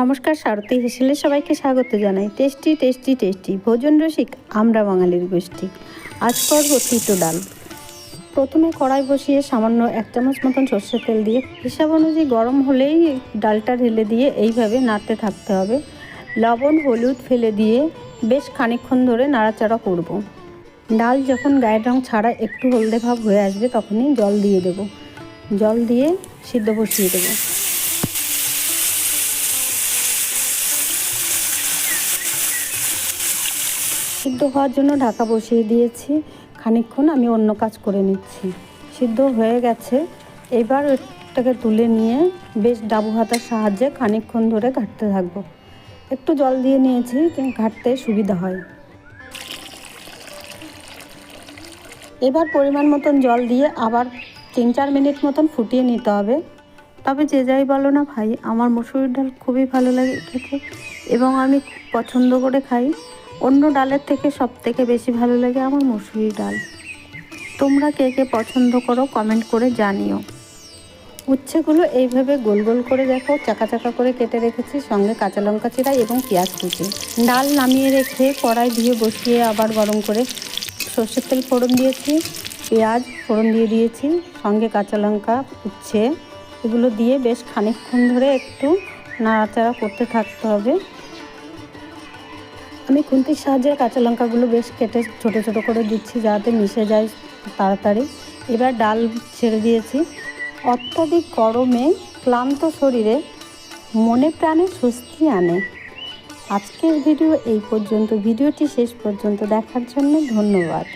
নমস্কার, সারথী হেসেলে সবাইকে স্বাগত জানাই। টেস্টি টেস্টি টেস্টি ভোজন রসিক, আমরা বাঙালির গোষ্ঠী। আজ করব তিতো ডাল। প্রথমে কড়াই বসিয়ে সামান্য এক চামচ মতন সর্ষের তেল দিয়ে, হিসাব অনুযায়ী গরম হলেই ডালটা ঢেলে দিয়ে এইভাবে নাড়তে থাকতে হবে। লবণ, হলুদ ফেলে দিয়ে বেশ খানিকক্ষণ ধরে নাড়াচাড়া করব। ডাল যখন গায়ের রং ছাড়া একটু হলদে ভাব হয়ে আসবে, তখনই জল দিয়ে দেব। জল দিয়ে সিদ্ধ বসিয়ে দেবো। সিদ্ধ হওয়ার জন্য ঢাকা বসিয়ে দিয়েছি। খানিকক্ষণ আমি অন্য কাজ করে নিচ্ছি। সিদ্ধ হয়ে গেছে। এবার এটাকে তুলে নিয়ে বেশ ডাবু হাতার সাহায্যে খানিকক্ষণ ধরে ঘাটতে থাকব। একটু জল দিয়ে নিয়েছি ঘাটতে সুবিধা হয়। এবার পরিমাণ মতন জল দিয়ে আবার তিন চার মিনিট মতন ফুটিয়ে নিতে হবে। তবে যে যাই বলো না ভাই, আমার মসুরির ডাল খুবই ভালো লাগে খেতে এবং আমি পছন্দ করে খাই। অন্য ডালের থেকে সব থেকে বেশি ভালো লাগে আমার মসুরি ডাল। তোমরা কে কে পছন্দ করো কমেন্ট করে জানিও। উচ্ছেগুলো এইভাবে গোল গোল করে দেখো, চাকা চাকা করে কেটে রেখেছি, সঙ্গে কাঁচা লঙ্কা চিরা এবং পেঁয়াজ কুচি। ডাল নামিয়ে রেখে কড়াই ধুয়ে বসিয়ে আবার গরম করে সর্ষের তেল ফোড়ন দিয়েছি, পেঁয়াজ ফোড়ন দিয়ে দিয়েছি, সঙ্গে কাঁচা লঙ্কা, উচ্ছে, এগুলো দিয়ে বেশ খানিকক্ষণ ধরে একটু নাড়াচাড়া করতে থাকতে হবে। আমি খুন্তির সাহায্যে কাঁচা লঙ্কাগুলো বেশ কেটে ছোট ছোট করে দিচ্ছি যাতে মিশে যায় তাড়াতাড়ি। এবার ডাল ছেড়ে দিয়েছি। অত্যাধিক গরমে ক্লান্ত শরীরে মনে প্রাণে স্বস্তি আনে। আজকের ভিডিও এই পর্যন্ত। ভিডিওটি শেষ পর্যন্ত দেখার জন্য ধন্যবাদ।